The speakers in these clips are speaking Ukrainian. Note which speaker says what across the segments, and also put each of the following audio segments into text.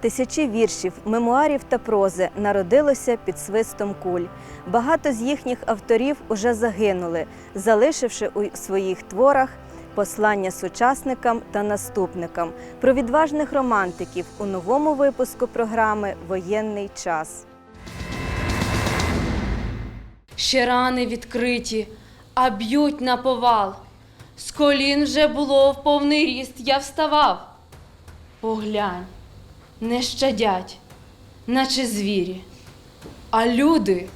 Speaker 1: Тисячі віршів, мемуарів та прози народилося під свистом куль. Багато з їхніх авторів уже загинули, залишивши у своїх творах послання сучасникам та наступникам про відважних романтиків у новому випуску програми Воєнний час.
Speaker 2: Ще рани відкриті, а б'ють на повал. З колін вже було в повний ріст я вставав. Поглянь, не щадять, наче звірі. А люди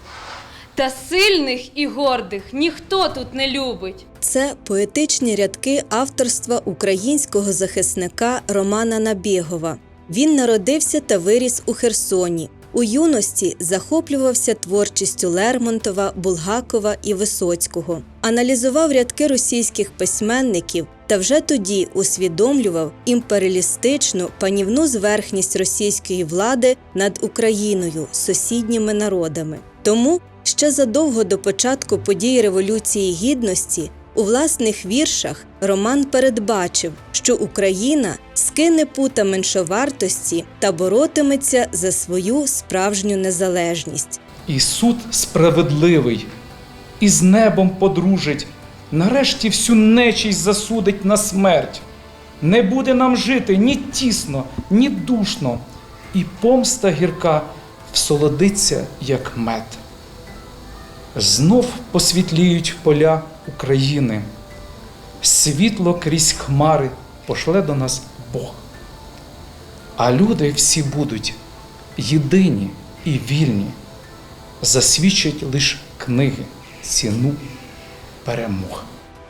Speaker 2: та сильних і гордих ніхто тут не любить.
Speaker 1: Це поетичні рядки авторства українського захисника Романа Набєгова. Він народився та виріс у Херсоні. У юності захоплювався творчістю Лермонтова, Булгакова і Висоцького, аналізував рядки російських письменників та вже тоді усвідомлював імперіалістичну панівну зверхність російської влади над Україною, сусідніми народами. Тому ще задовго до початку подій Революції Гідності у власних віршах Роман передбачив, що Україна скине пута меншовартості та боротиметься за свою справжню незалежність.
Speaker 3: І суд справедливий, і з небом подружить, нарешті всю нечість засудить на смерть. Не буде нам жити ні тісно, ні душно, і помста гірка всолодиться, як мед. Знов посвітліють поля України. Світло крізь хмари пошле до нас Бог. А люди всі будуть єдині і вільні, засвідчать лиш книги ціну перемог.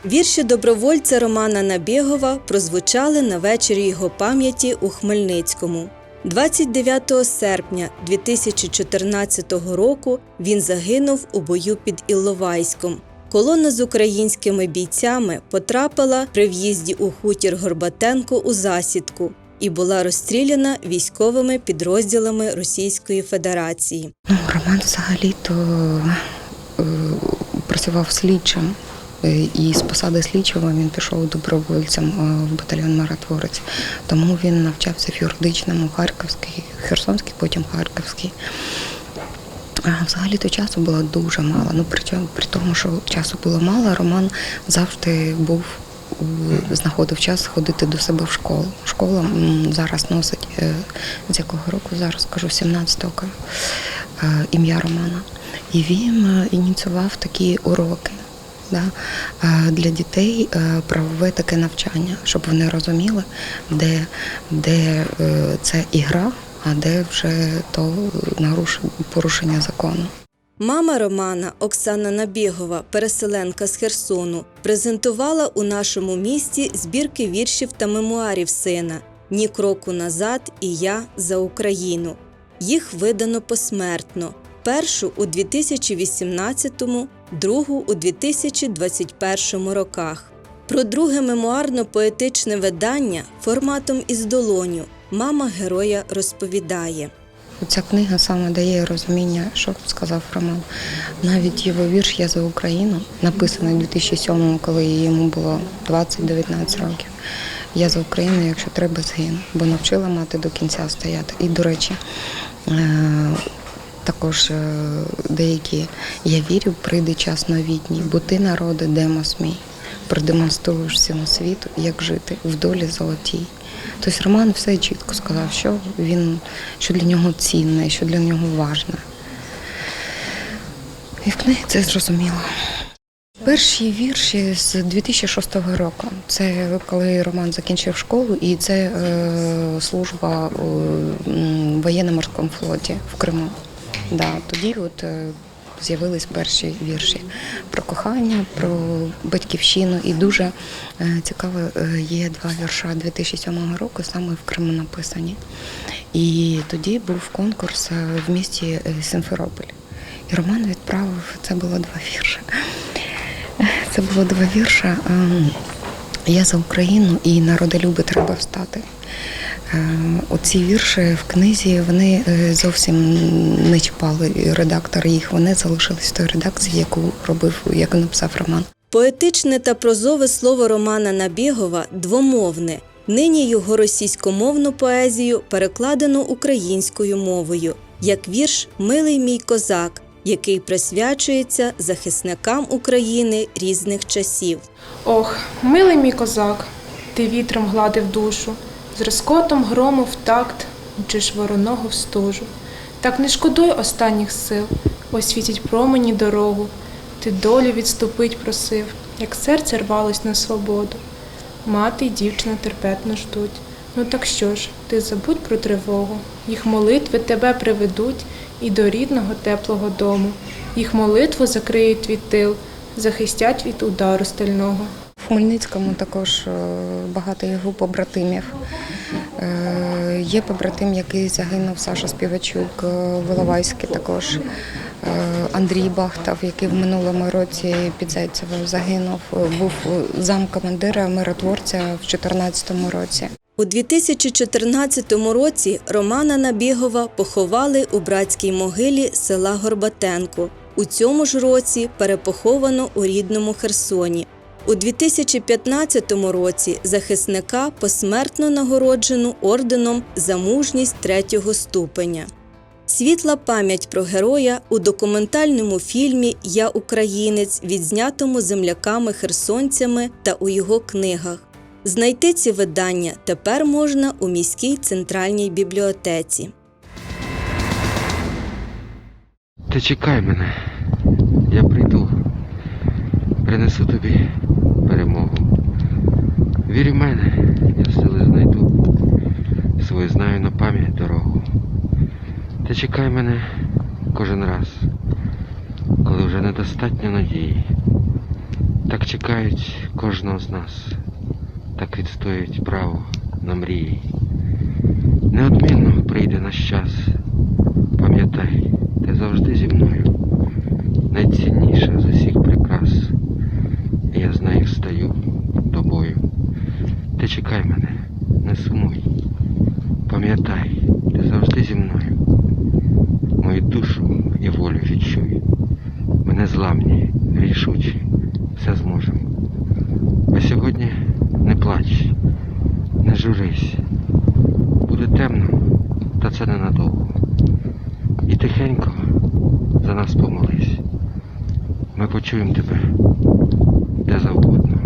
Speaker 1: Вірші добровольця Романа Набєгова прозвучали на вечорі його пам'яті у Хмельницькому. 29 серпня 2014 року він загинув у бою під Ілловайськом. Колона з українськими бійцями потрапила при в'їзді у хутір Горбатенко у засідку і була розстріляна військовими підрозділами Російської Федерації.
Speaker 4: Ну, Роман взагалі-то е, працював слідчим. е, І з посади слідчого він пішов добровольцем е, в батальйон Миротворець. Тому він навчався в юридичному Харківській, Херсонській, потім Харківській. Взагалі то часу було дуже мало. Ну при при тому, що часу було мало, Роман завжди був знаходив час ходити до себе в школу. Школа зараз носить е, з якого року зараз скажу 17-го е, ім'я Романа. І він е, ініціював такі уроки. Да, для дітей правове таке навчання, щоб вони розуміли, де, де це ігра, а де вже то порушення закону.
Speaker 1: Мама Романа Оксана Набєгова, переселенка з Херсону, презентувала у нашому місті збірки віршів та мемуарів сина Ні кроку назад і я за Україну. Їх видано посмертно. Першу у 2018-му, другу у 2021 роках. Про друге мемуарно-поетичне видання форматом із долоню мама героя розповідає.
Speaker 4: Ця книга саме дає розуміння, що сказав Роман. Навіть його вірш Я за Україну, написаний у 2007-му, коли йому було 20-19 років. Я за Україну, якщо треба, згину, бо навчила мати до кінця стояти. І, до речі, е, також е, деякі я вірю, прийде час новітній, бо ти народи демос мій. Продемонструєш всьому світу, як жити в долі золотій. Тобто Роман все чітко сказав, що він що для нього цінне, що для нього важне. І в книгі це зрозуміло. Перші вірші з 2006 року. Це коли Роман закінчив школу, і це е, служба у воєнно-морському флоті в Криму. Да, тоді от е, з'явились перші вірші про кохання, про батьківщину. І дуже е, цікаво, е, є два вірша 2007 року, саме в Криму написані. І тоді був конкурс е, в місті Симферополь. І Роман відправив, це було два вірші. Це було два вірша. ем, Я за Україну і народолюби треба встати. Е, Оці вірші в книзі вони е, зовсім не чіпали редактор їх. Вони залишились в той редакції, яку робив, яку написав Роман.
Speaker 1: Поетичне та прозове слово Романа Набєгова двомовне. Нині його російськомовну поезію перекладено українською мовою як вірш Милий мій козак, який присвячується захисникам України різних часів.
Speaker 5: Ох, милий мій козак, ти вітром гладив душу, з розкотом грому в такт мчиш вороного в стужу. Так не шкодуй останніх сил, освітять промені дорогу. Ти долю відступить просив, як серце рвалось на свободу. Мати й дівчина терпетно ждуть. Ну так що ж, ти забудь про тривогу. Їх молитви тебе приведуть і до рідного теплого дому. Їх молитву закриють твій тил, захистять від удару стального.
Speaker 4: В Хмельницькому також е, багато його побратимів. Е, Є побратим, який загинув, Саша Співачук, е, Воловайський також. Е, Андрій Бахтов, який в минулому році під Зайцевом загинув, був замкомандира миротворця в 2014 році.
Speaker 1: У 2014 році Романа Набігова поховали у братській могилі села Горбатенко. У цьому ж році перепоховано у рідному Херсоні. У 2015 році захисника посмертно нагороджено орденом за мужність третього ступеня. Світла пам'ять про героя у документальному фільмі Я українець, відзнятому земляками-херсонцями та у його книгах. Знайти ці видання тепер можна у міській центральній бібліотеці.
Speaker 6: Ти чекай мене, принесу тобі перемогу. Вір в мене, я сили знайду, свою знаю на пам'ять дорогу. Ти чекай мене кожен раз, коли вже недостатньо надії. Так чекають кожного з нас, так відстоюють право на мрії. Неодмінно прийде наш час. Пам'ятай, ти завжди зі мною. Найцінніша з усіх прикрас. Я з нею стаю тобою. Ти чекай мене, не сумуй. Пам'ятай, ти завжди зі мною. Мою душу і волю відчуй. Ми незламні, рішучі, все зможемо. А сьогодні не плач, не журись. Буде темно, та це ненадовго. І тихенько за нас помолись. Ми почуємо тебе де завгодно.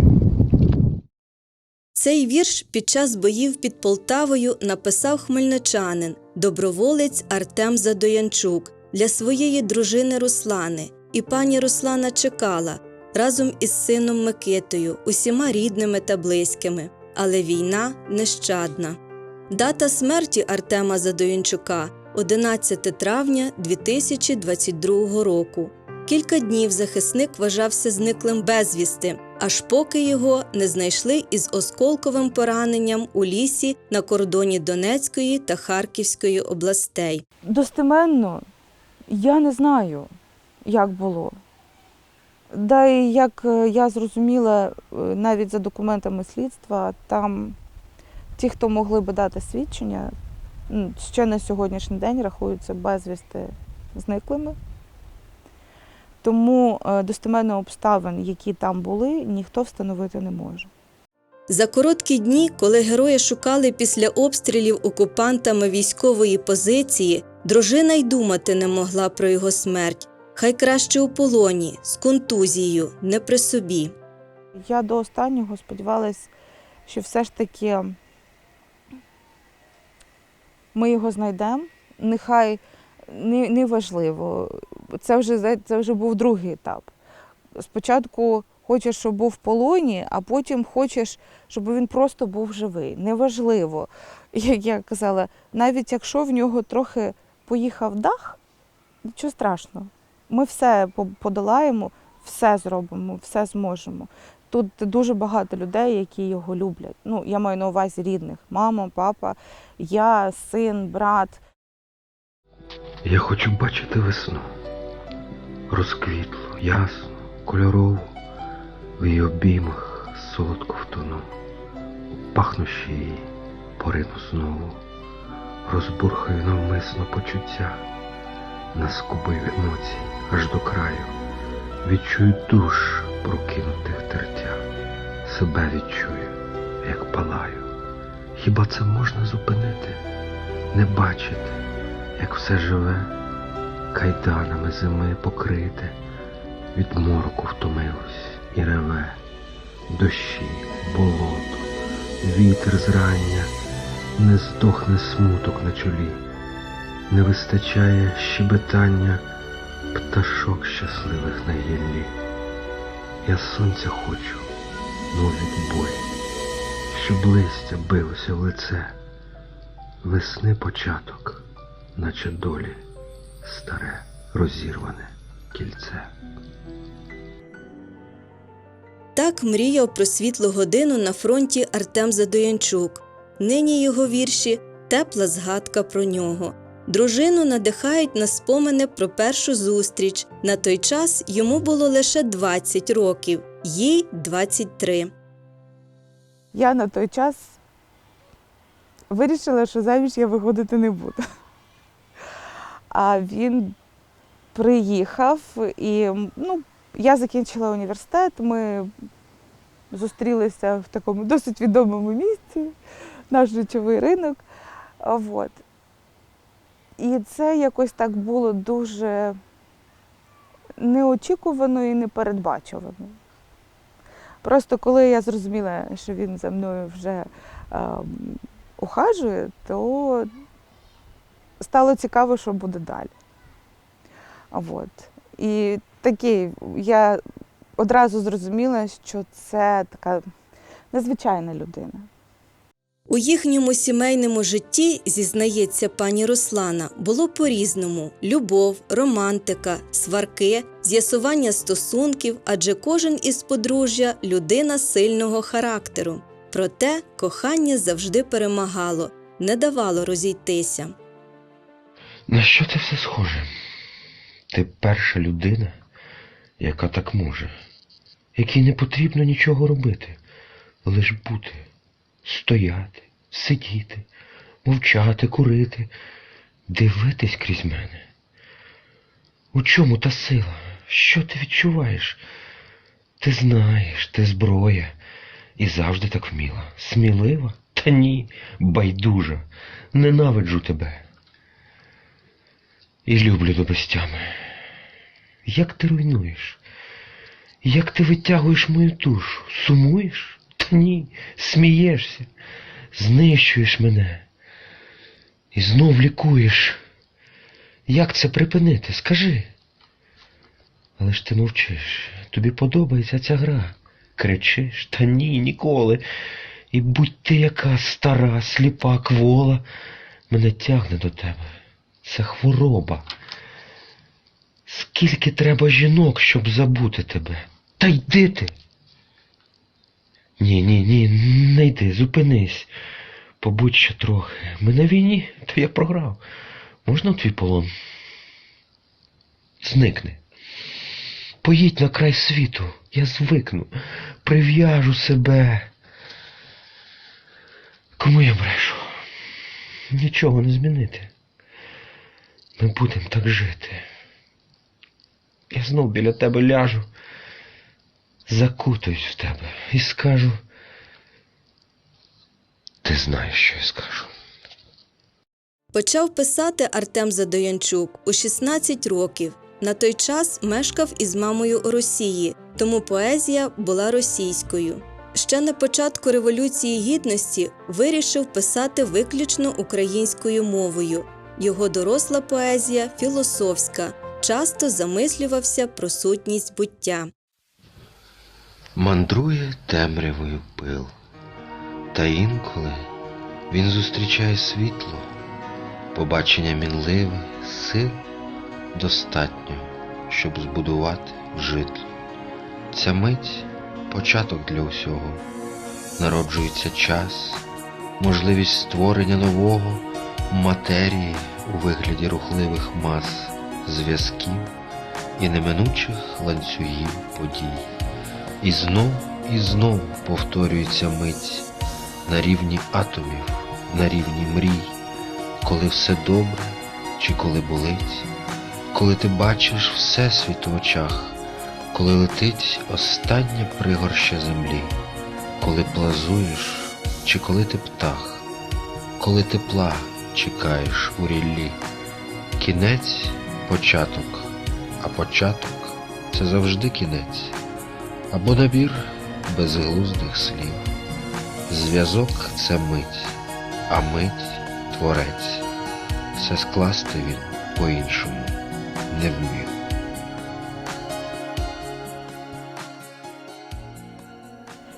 Speaker 1: Цей вірш під час боїв під Полтавою написав хмельничанин, доброволець Артем Задоянчук для своєї дружини Руслани. І пані Руслана чекала разом із сином Микитою, усіма рідними та близькими. Але війна нещадна. Дата смерті Артема Задоянчука 11 травня 2022 року. Кілька днів захисник вважався зниклим безвісти, аж поки його не знайшли із осколковим пораненням у лісі на кордоні Донецької та Харківської областей.
Speaker 7: Достеменно я не знаю, як було. Да і як е, я зрозуміла, е, навіть за документами слідства, там ті, хто могли би дати свідчення, ще на сьогоднішній день рахуються безвісти зниклими. Тому е, достеменно обставин, які там були, ніхто встановити не може.
Speaker 1: За короткі дні, коли герої шукали після обстрілів окупантами військової позиції, дружина й думати не могла про його смерть. Хай краще у полоні, з контузією, не при собі.
Speaker 7: Я до останнього сподівалась, що все ж таки ми його знайдемо. Нехай не, не важливо. Це вже, це вже був другий етап. Спочатку хочеш, щоб був в полоні, а потім хочеш, щоб він просто був живий. Неважливо. Як я казала, навіть якщо в нього трохи поїхав дах, нічого страшного. Ми все подолаємо, все зробимо, все зможемо. Тут дуже багато людей, які його люблять. Ну, я маю на увазі рідних: мама, папа, я, син, брат.
Speaker 6: Я хочу бачити весну. Розквітлу, ясну, кольорову, в її обіймах солодко втону. Пахнущі її порину знову, розбурхаю навмисно почуття, наскубив емоцій аж до краю. Відчую душ прокинутих тертя, себе відчую, як палаю. Хіба це можна зупинити, не бачити, як все живе, кайданами зими покрите, від мороку втомилось і реве, дощі, болото, вітер зрання, не здохне смуток на чолі, не вистачає щебетання пташок щасливих на гіллі. Я сонця хочу, мов відбой, щоб листя билося в лице, весни початок, наче долі, старе розірване кільце.
Speaker 1: Так мріяв про світлу годину на фронті Артем Задоянчук. Нині його вірші тепла згадка про нього. Дружину надихають на спомини про першу зустріч. На той час йому було лише 20 років, їй 23.
Speaker 7: Я на той час вирішила, що заміж я виходити не буду. А він приїхав і ну, я закінчила університет. Ми зустрілися в такому досить відомому місці, наш речовий ринок. А, Вот. І це якось так було дуже неочікувано і непередбачувано. Просто коли я зрозуміла, що він за мною вже ем, ухажує, то стало цікаво, що буде далі. А Вот. І такий, я одразу зрозуміла, що це така незвичайна людина.
Speaker 1: У їхньому сімейному житті, зізнається пані Руслана, було по-різному: любов, романтика, сварки, з'ясування стосунків, адже кожен із подружжя людина сильного характеру. Проте кохання завжди перемагало, не давало розійтися.
Speaker 6: На що це все схоже? Ти перша людина, яка так може, якій не потрібно нічого робити, лиш бути, стояти, сидіти, мовчати, курити, дивитись крізь мене. У чому та сила? Що ти відчуваєш? Ти знаєш, ти зброя, і завжди так вміла. Смілива? Та ні, байдужа, ненавиджу тебе. І люблю до безтями. Як ти руйнуєш? Як ти витягуєш мою душу? Сумуєш? Та ні, смієшся, знищуєш мене. І знов лікуєш. Як це припинити? Скажи. Але ж ти мовчиш. Тобі подобається ця гра. Кричиш, та ні, ніколи. І будь ти яка стара, сліпа, квола, мене тягне до тебе. Це хвороба. Скільки треба жінок, щоб забути тебе? Та йди ти. Ні, ні, ні, не йди, зупинись. Побудь ще трохи. Ми на війні, то я програв. Можна твій полон? Зникни. Поїдь на край світу, я звикну, прив'яжу себе. Кому я брешу? Нічого не змінити. Ми будемо так жити. Я знов біля тебе ляжу, закутаюсь в тебе і скажу. Ти знаєш, що я скажу.
Speaker 1: Почав писати Артем Задоянчук у 16 років. На той час мешкав із мамою у Росії, тому поезія була російською. Ще на початку Революції Гідності вирішив писати виключно українською мовою. Його доросла поезія філософська, часто замислювався про сутність буття.
Speaker 6: Мандрує темрявою пил, та інколи він зустрічає світло, побачення мінливе, сил достатньо, щоб збудувати житло. Ця мить початок для усього. Народжується час, можливість створення нового матерії у вигляді рухливих мас, зв'язків і неминучих ланцюгів подій. І знов і знов повторюється мить на рівні атомів, на рівні мрій, коли все добре чи коли болить, коли ти бачиш всесвіт в очах, коли летить остання пригорща землі, коли плазуєш чи коли ти птах, коли тепла чекаєш у ріллі. Кінець початок, а початок це завжди кінець, або набір безглуздих слів. Зв'язок це мить, а мить творець. Все скласти він по-іншому не вмів.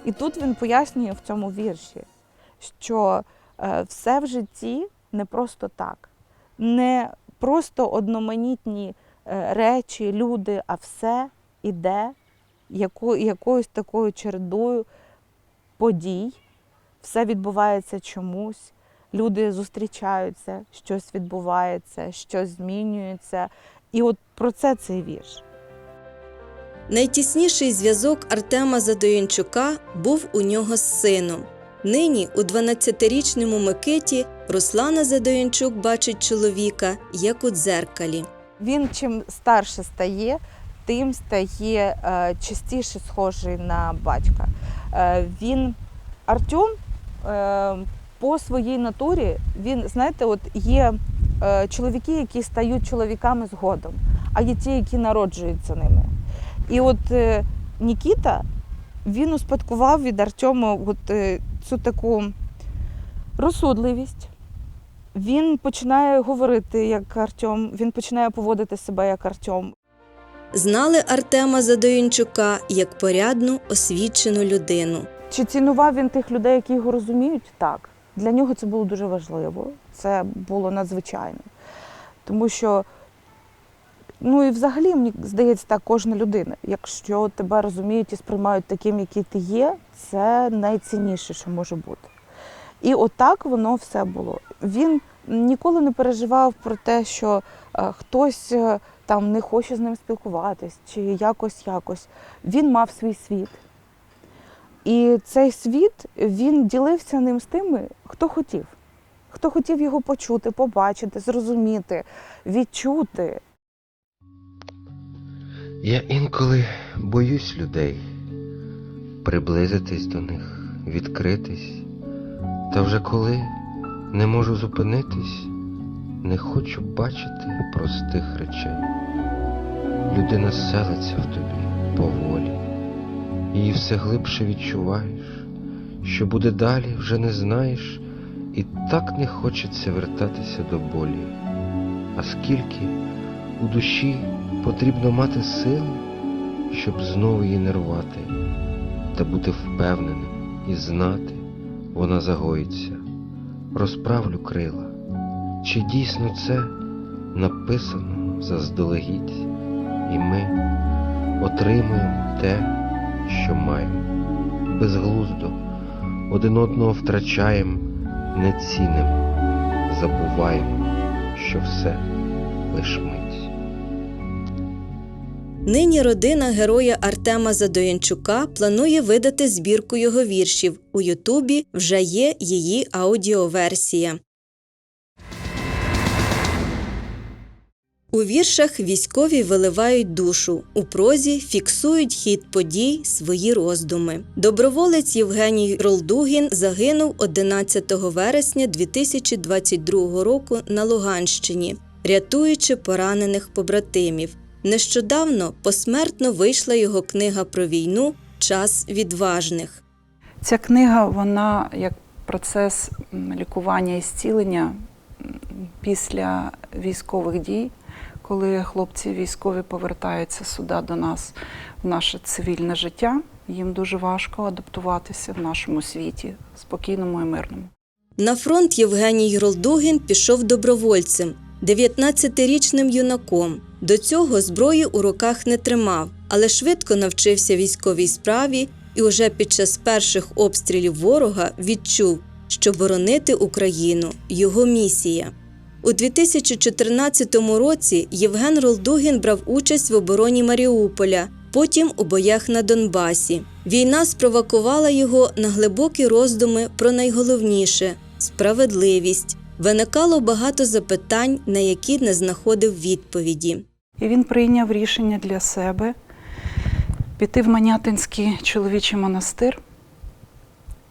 Speaker 7: І тут він пояснює в цьому вірші, що е, все в житті не просто так, не просто одноманітні е, речі, люди, а все іде якоюсь такою чередою подій, все відбувається чомусь. Люди зустрічаються, щось відбувається, щось змінюється. І от про це цей вірш.
Speaker 1: Найтісніший зв'язок Артема Задоянчука був у нього з сином. Нині, у 12-річному Микиті, Руслана Задоянчук бачить чоловіка як у дзеркалі.
Speaker 7: Він чим старше стає, тим стає е, частіше схожий на батька. Е, він Артем е, по своїй натурі, він, знаєте, от є чоловіки, які стають чоловіками згодом, а є ті, які народжуються ними. І от Нікіта, він успадкував від Артема от, цю таку розсудливість. Він починає говорити як Артем, він починає поводити себе як Артем.
Speaker 1: Знали Артема Задоянчука як порядну, освічену людину.
Speaker 7: Чи цінував він тих людей, які його розуміють? Так. Для нього це було дуже важливо. Це було надзвичайно. Тому що, ну і взагалі, мені здається, так, кожна людина. Якщо тебе розуміють і сприймають таким, який ти є, це найцінніше, що може бути. І отак воно все було. Він ніколи не переживав про те, що е, хтось е, там не хоче з ним спілкуватись, чи якось якось. Він мав свій світ. І цей світ він ділився ним з тими, хто хотів. Хто хотів його почути, побачити, зрозуміти, відчути.
Speaker 6: Я інколи боюсь людей, приблизитись до них, відкритись, та вже коли не можу зупинитись, не хочу бачити простих речей. Людина селиться в тобі поволі, її все глибше відчуваєш, що буде далі, вже не знаєш, і так не хочеться вертатися до болі. А скільки у душі потрібно мати сили, щоб знову її не рвати, та бути впевненим і знати, вона загоїться. Розправлю крила, чи дійсно це написано заздалегідь, і ми отримуємо те, що маємо. Безглуздо один одного втрачаємо, не цінимо, забуваємо, що все лиш мить.
Speaker 1: Нині родина героя Артема Задоянчука планує видати збірку його віршів. У Ютубі вже є її аудіоверсія. У віршах військові виливають душу, у прозі фіксують хід подій, свої роздуми. Доброволець Євгеній Ролдугін загинув 11 вересня 2022 року на Луганщині, рятуючи поранених побратимів. Нещодавно посмертно вийшла його книга про війну Час відважних.
Speaker 8: Ця книга, вона як процес лікування і зцілення після військових дій, коли хлопці військові повертаються сюди до нас в наше цивільне життя, їм дуже важко адаптуватися в нашому світі, спокійному і мирному.
Speaker 1: На фронт Євгеній Ролдугін пішов добровольцем, 19-річним юнаком. До цього зброї у руках не тримав, але швидко навчився військовій справі і уже під час перших обстрілів ворога відчув, що боронити Україну його місія. У 2014 році Євген Ролдугін брав участь в обороні Маріуполя, потім у боях на Донбасі. Війна спровокувала його на глибокі роздуми про найголовніше справедливість. Виникало багато запитань, на які не знаходив відповіді.
Speaker 8: І він прийняв рішення для себе піти в Манятинський чоловічий монастир.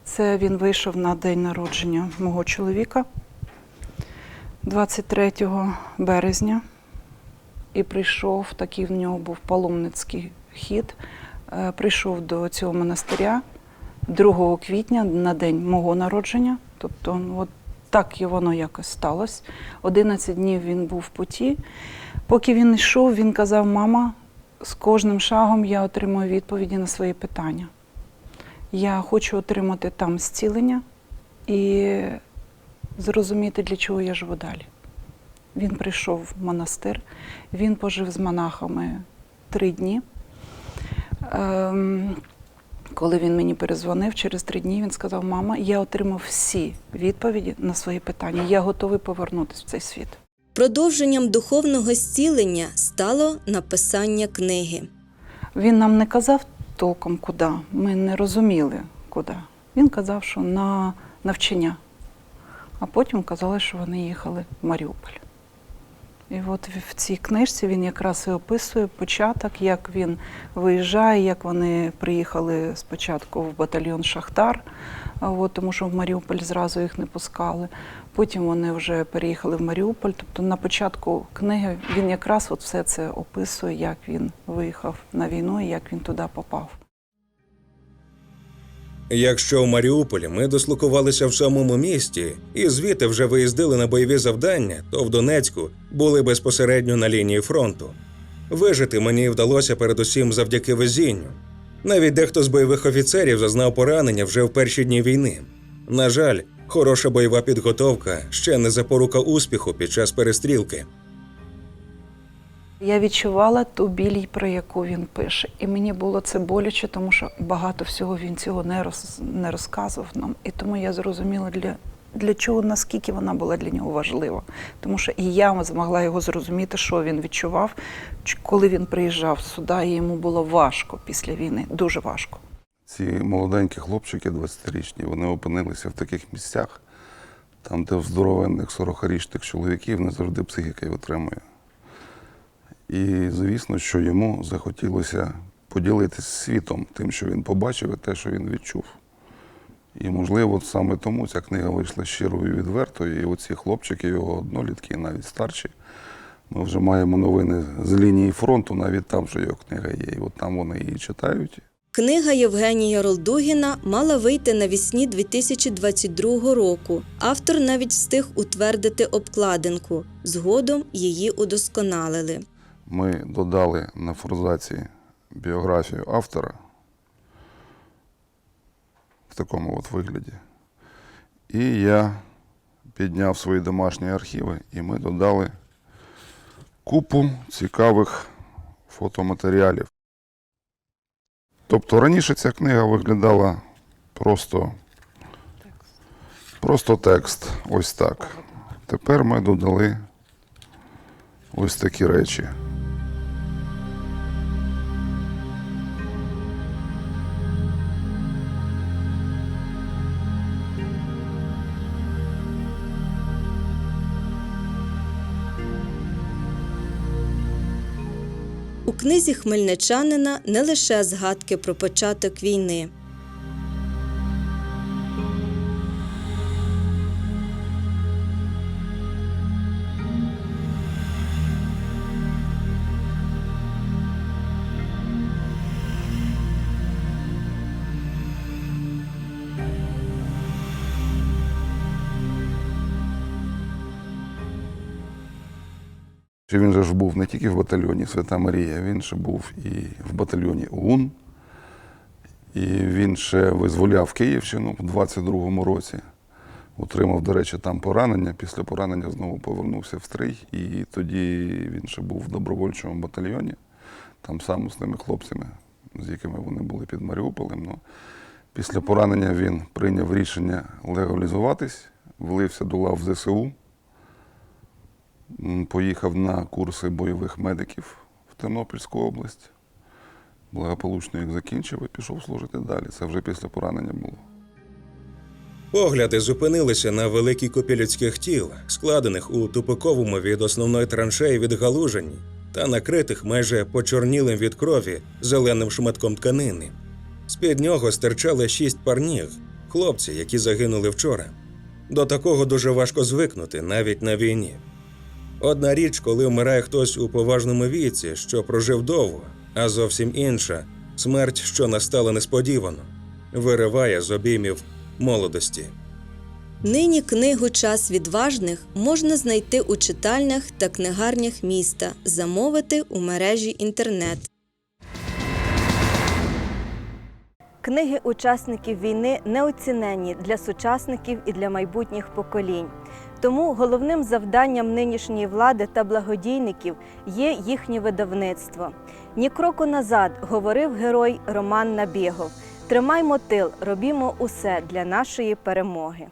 Speaker 8: Це він вийшов на день народження мого чоловіка. 23 березня і прийшов, такий в нього був паломницький хід. е, Прийшов до цього монастиря 2 квітня на день мого народження. Тобто, ну, от так і воно якось сталося. 11 днів він був в путі. Поки він йшов, він казав: мама, з кожним шагом я отримую відповіді на свої питання. Я хочу отримати там зцілення і зрозуміти, для чого я живу далі. Він прийшов в монастир, він пожив з монахами три дні. Ем, коли він мені перезвонив, через три дні він сказав: Мама, я отримав всі відповіді на свої питання. Я готовий повернутися в цей світ.
Speaker 1: Продовженням духовного зцілення стало написання книги.
Speaker 8: Він нам не казав толком куди. Ми не розуміли, куди. Він казав, що на навчання. А потім казали, що вони їхали в Маріуполь. І от в- цій книжці він якраз і описує початок, як він виїжджає, як вони приїхали спочатку в батальйон Шахтар, от, тому що в Маріуполь зразу їх не пускали. Потім вони вже переїхали в Маріуполь. Тобто на початку книги він якраз от все це описує, як він виїхав на війну і як він туди попав.
Speaker 9: Якщо в Маріуполі ми дислокувалися в самому місті і звідти вже виїздили на бойові завдання, то в Донецьку були безпосередньо на лінії фронту. Вижити мені вдалося передусім завдяки везінню. Навіть дехто з бойових офіцерів зазнав поранення вже в перші дні війни. На жаль, хороша бойова підготовка ще не запорука успіху під час перестрілки.
Speaker 8: Я відчувала ту біль, про яку він пише. І мені було це боляче, тому що багато всього він цього не, роз, не розказував нам. І тому я зрозуміла, для, для чого, наскільки вона була для нього важлива. Тому що і я змогла його зрозуміти, що він відчував, коли він приїжджав сюди, і йому було важко після війни, дуже важко.
Speaker 10: Ці молоденькі хлопчики, 20-річні, вони опинилися в таких місцях, там, де в здоровенних 40-річних чоловіків не завжди психіка й витримує. І звісно, що йому захотілося поділитися світом тим, що він побачив, і те, що він відчув. І, можливо, саме тому ця книга вийшла щирою і відвертою, і оці хлопчики, його однолітки, навіть старші, ми вже маємо новини з лінії фронту, навіть там вже його книга є. І от там вони її читають.
Speaker 1: Книга Євгенія Ролдугіна мала вийти навесні 2022 року. Автор навіть встиг утвердити обкладинку. Згодом її удосконалили.
Speaker 10: Ми додали на форзаці біографію автора в такому от вигляді. І я підняв свої домашні архіви, і ми додали купу цікавих фотоматеріалів. Тобто раніше ця книга виглядала просто, просто текст, ось так. Тепер ми додали ось такі речі.
Speaker 1: У книзі хмельничанина не лише згадки про початок війни.
Speaker 10: Чи Він же ж був не тільки в батальйоні Свята Марія, він ще був і в батальйоні ОУН, і він ще визволяв Київщину в 22-му році. Отримав, до речі, там поранення. Після поранення знову повернувся в стрій. І тоді він ще був в добровольчому батальйоні, там саме з тими хлопцями, з якими вони були під Маріуполем. Ну, після поранення він прийняв рішення легалізуватись, влився до лав ЗСУ. Поїхав на курси бойових медиків в Тернопільську область. Благополучно їх закінчив і пішов служити далі. Це вже після поранення було.
Speaker 9: Погляди зупинилися на великій купі людських тіл, складених у тупиковому від основної траншеї відгалуженні та накритих майже почорнілим від крові зеленим шматком тканини. З-під нього стирчали шість пар ніг, хлопці, які загинули вчора. До такого дуже важко звикнути, навіть на війні. Одна річ, коли вмирає хтось у поважному віці, що прожив довго, а зовсім інша смерть, що настала несподівано, вириває з обіймів молодості.
Speaker 1: Нині книгу Час відважних можна знайти у читальнях та книгарнях міста, замовити у мережі інтернет. Книги учасників війни неоціненні для сучасників і для майбутніх поколінь. Тому головним завданням нинішньої влади та благодійників є їхнє видавництво. Ні кроку назад говорив герой Роман Набєгов. Тримаймо тил, робімо усе для нашої перемоги.